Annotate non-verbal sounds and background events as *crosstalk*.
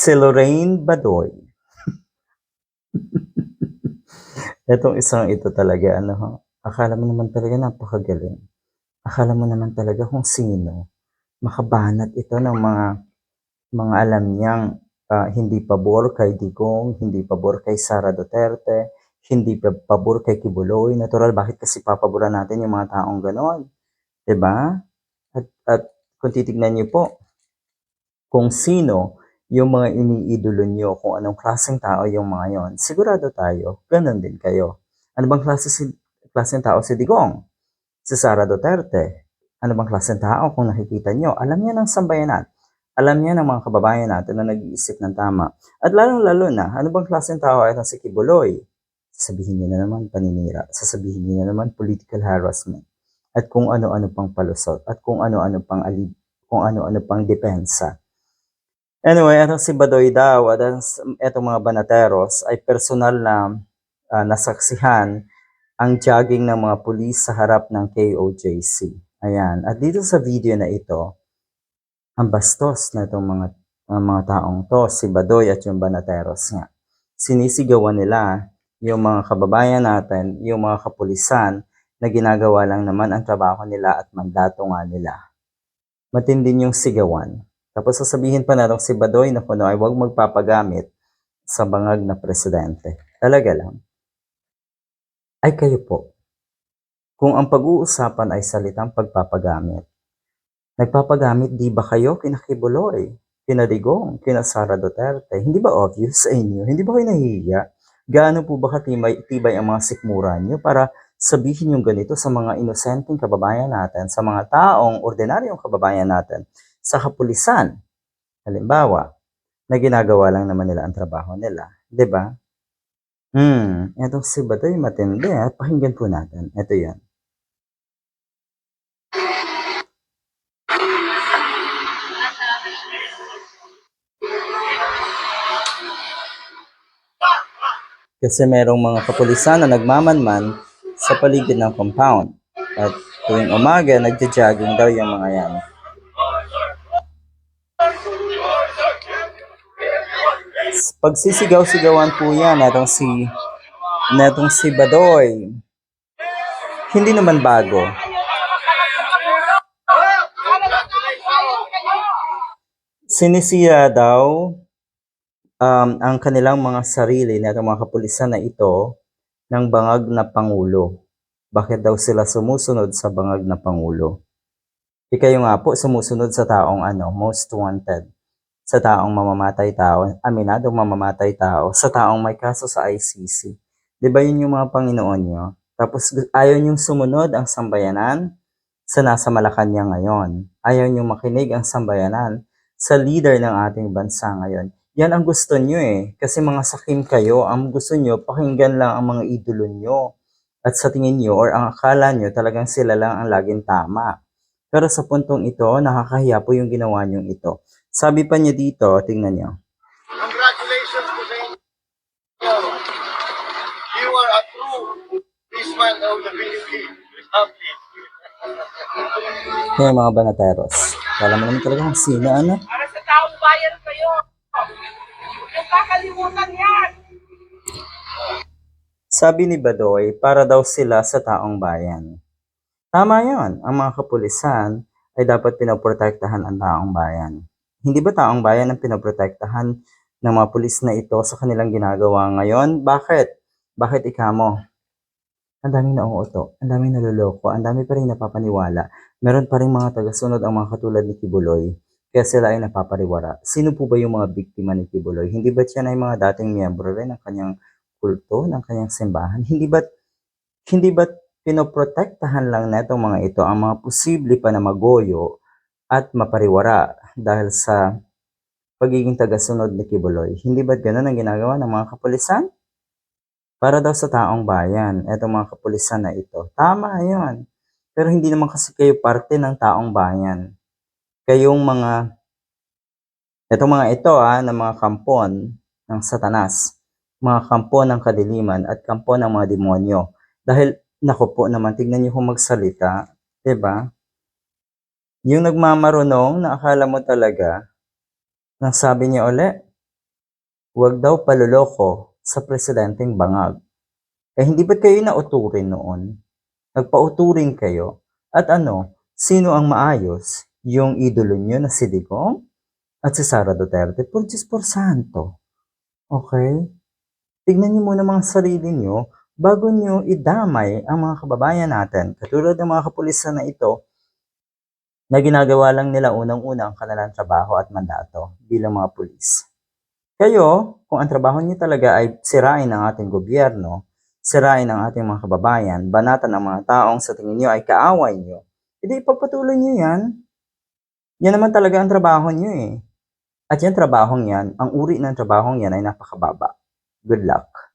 Si Lorraine Badoy. *laughs* Itong isang ito talaga, ano akala mo naman talaga napakagaling. Akala mo naman talaga kung sino. Makabanat ito ng mga mga alam niyang ah, hindi pabor kay Digong, hindi pabor kay Sara Duterte, hindi pa- pabor kay Kibuloy. Natural, bakit kasi papaboran natin yung mga taong ganon? ba? At, at kung titignan niyo po, kung sino yung mga iniidolo nyo, kung anong klaseng tao yung mga yon, sigurado tayo, ganun din kayo. Ano bang klase si, klaseng tao si Digong? Si Sara Duterte? Ano bang klaseng tao kung nakikita nyo? Alam niya ng sambayanan. Alam niya ng mga kababayan natin na nag-iisip ng tama. At lalong-lalo na, ano bang klaseng tao ay si Kibuloy? Sasabihin niya na naman paninira. Sasabihin niya na naman political harassment. At kung ano-ano pang palusot. At kung ano-ano pang alib, kung ano-ano pang depensa. Anyway, itong si Badoy daw at itong mga banateros ay personal na ah, nasaksihan ang jogging ng mga pulis sa harap ng KOJC. Ayan. At dito sa video na ito, ang bastos na itong mga, mga, mga taong to, si Badoy at yung banateros nga. Sinisigawan nila yung mga kababayan natin, yung mga kapulisan na ginagawa lang naman ang trabaho nila at mandato nga nila. Matindin yung sigawan. Tapos sasabihin pa natin si Badoy na kuno ay huwag magpapagamit sa bangag na presidente. Talaga lang. Ay kayo po. Kung ang pag-uusapan ay salitang pagpapagamit, nagpapagamit di ba kayo kina Kibuloy, kina Duterte? Hindi ba obvious sa inyo? Hindi ba kayo nahihiya? Gaano po ba katibay tibay ang mga sikmura nyo para sabihin yung ganito sa mga inosenteng kababayan natin, sa mga taong ordinaryong kababayan natin, sa kapulisan, halimbawa, na ginagawa lang naman nila ang trabaho nila. ba? Hmm, etong si Badoy matindi at pakinggan po natin. Ito yan. Kasi merong mga kapulisan na nagmamanman sa paligid ng compound. At tuwing umaga, nagja-jogging daw yung mga yan. Pagsisigaw-sigawan po yan, netong si, netong si Badoy. Hindi naman bago. Sinisira daw um, ang kanilang mga sarili na mga kapulisan na ito ng bangag na pangulo. Bakit daw sila sumusunod sa bangag na pangulo? Ikayo nga po sumusunod sa taong ano, most wanted. Sa taong mamamatay tao, aminadong mamamatay tao, sa taong may kaso sa ICC. Di ba yun yung mga Panginoon nyo? Tapos ayaw nyong sumunod ang sambayanan sa nasa Malacanang ngayon. Ayaw nyong makinig ang sambayanan sa leader ng ating bansa ngayon. Yan ang gusto nyo eh. Kasi mga sakim kayo, ang gusto nyo, pakinggan lang ang mga idolo nyo. At sa tingin nyo, or ang akala nyo, talagang sila lang ang laging tama. Pero sa puntong ito, nakakahiya po yung ginawa nyong ito. Sabi pa niya dito, tingnan nyo. Congratulations po sa inyo. You are a true Christmas of the Philippines. Happy. Kaya mga banateros. Kala mo naman talaga kung sino, ano? Para sa taong bayan kayo. Huwag yung kakalimutan yan. Sabi ni Badoy, para daw sila sa taong bayan. Tama yon, ang mga kapulisan ay dapat pinoprotektahan ang taong bayan. Hindi ba taong bayan ang pinoprotektahan ng mga pulis na ito sa kanilang ginagawa ngayon? Bakit? Bakit ikamo? Ang daming nauuto, ang daming naluloko, ang dami pa rin napapaniwala. Meron pa rin mga tagasunod ang mga katulad ni Kibuloy, kaya sila ay napapariwara. Sino po ba yung mga biktima ni Kibuloy? Hindi ba siya ay mga dating miyembro rin ng kanyang kulto, ng kanyang simbahan? Hindi ba hindi ba pinoprotektahan lang na itong mga ito ang mga posible pa na magoyo at mapariwara dahil sa pagiging tagasunod ni Kibuloy? Hindi ba ganun ang ginagawa ng mga kapulisan? Para daw sa taong bayan, etong mga kapulisan na ito. Tama yun. Pero hindi naman kasi kayo parte ng taong bayan. Kayong mga, etong mga ito ah, ng mga kampon ng satanas, mga kampo ng kadiliman at kampo ng mga demonyo. Dahil, nako po naman, tignan niyo kung magsalita, 'di ba? Yung nagmamarunong na akala mo talaga, nang sabi niya uli, huwag daw paluloko sa presidenteng bangag. Eh hindi ba't kayo nauturin noon? Nagpauturin kayo? At ano, sino ang maayos? Yung idolo nyo na si Digong? At si Sara Duterte? Por Diyos por Santo. Okay? Tignan nyo muna mga sarili nyo bago nyo idamay ang mga kababayan natin. Katulad ng mga kapulisan na ito na ginagawa lang nila unang-una ang kanilang trabaho at mandato bilang mga pulis. Kayo, kung ang trabaho niyo talaga ay sirain ang ating gobyerno, sirain ang ating mga kababayan, banatan ang mga taong sa tingin niyo ay kaaway niyo, edi ipagpatuloy niyo yan. Yan naman talaga ang trabaho niyo eh. At yan trabahong yan, ang uri ng trabahong yan ay napakababa. Good luck.